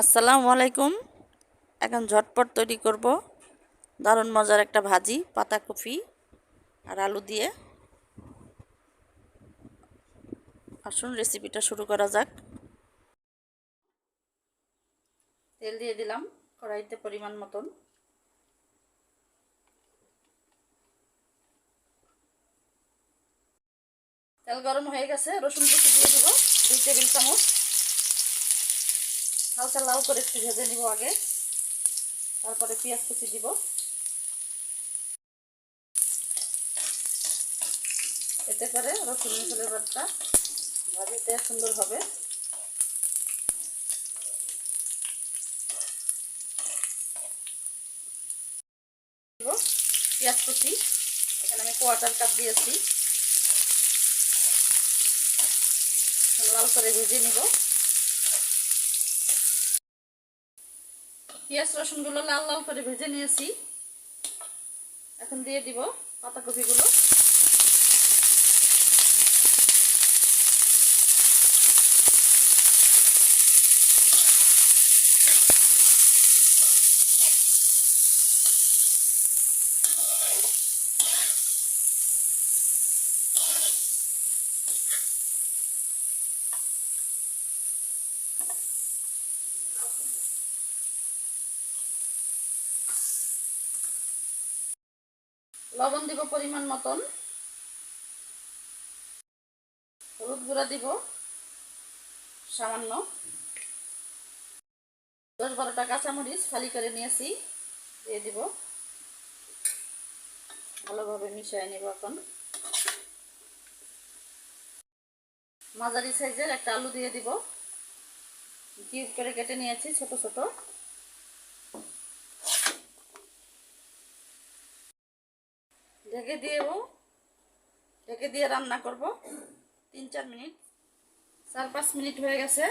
আসসালামু আলাইকুম। এখন ঝটপট তৈরি করব দারুণ মজার একটা ভাজি পাতাকপি আর আলু দিয়ে। আসুন রেসিপিটা শুরু করা যাক। তেল দিয়ে দিলাম কড়াইতে পরিমাণ মতন। তেল গরম হয়ে গেছে, রসুন কুচি দিয়ে দিব, দুই টেবিল চামচ। হালকা লাল করে একটু ভেজে নিব আগে। তারপরে পেঁয়াজ কুচি দিব। এতে করে রসুন ফ্লেভারটা ভাজিতে সুন্দর হবে। পেঁয়াজ কুচি। এখানে আমি কোয়াটার কাপ দিয়েছি। লাল করে ভেজে নিব। পেঁয়াজ রসুনগুলো লাল লাল করে ভেজে নিয়েছি। এখন দিয়ে দিব পাতাকপিগুলো। লবণ দিব পরিমাণ মতন। হলুদ গুঁড়া দিব, সামান্য। দশ বারোটা কাঁচামরিচ খালি করে নিয়েছি, দিয়ে দিব। ভালোভাবে মিশিয়ে নেব এখন। মাঝারি সাইজের একটা আলু দিয়ে দিব। কিউব করে কেটে নিয়েছি ছোট ছোট। ঢেকে দিয়েও ঢেকে দিয়ে রান্না করব। তিন চার মিনিট, চার পাঁচ মিনিট হয়ে গেছে।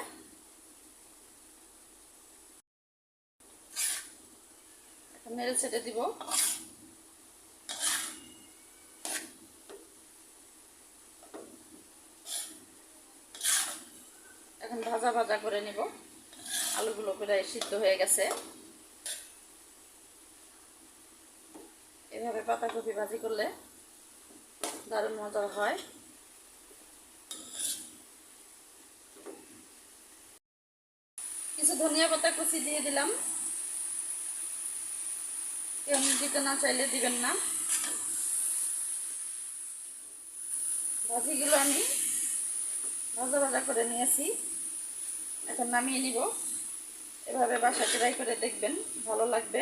মেরে ছেটে দিব। এখন ভাজা ভাজা করে নিব। আলুগুলো প্রায় সিদ্ধ হয়ে গেছে। এভাবে পাতাকপি ভাজি করলে দারুণ মজা হয়। কিছু ধনিয়া পাতা কুচি দিয়ে দিলাম। দিতে না চাইলে দিবেন না। ভাজিগুলো আমি ভাজা ভাজা করে নিয়েছি। এখন নামিয়ে নিব। এভাবে বাসা ট্রাই করে দেখবেন, ভালো লাগবে।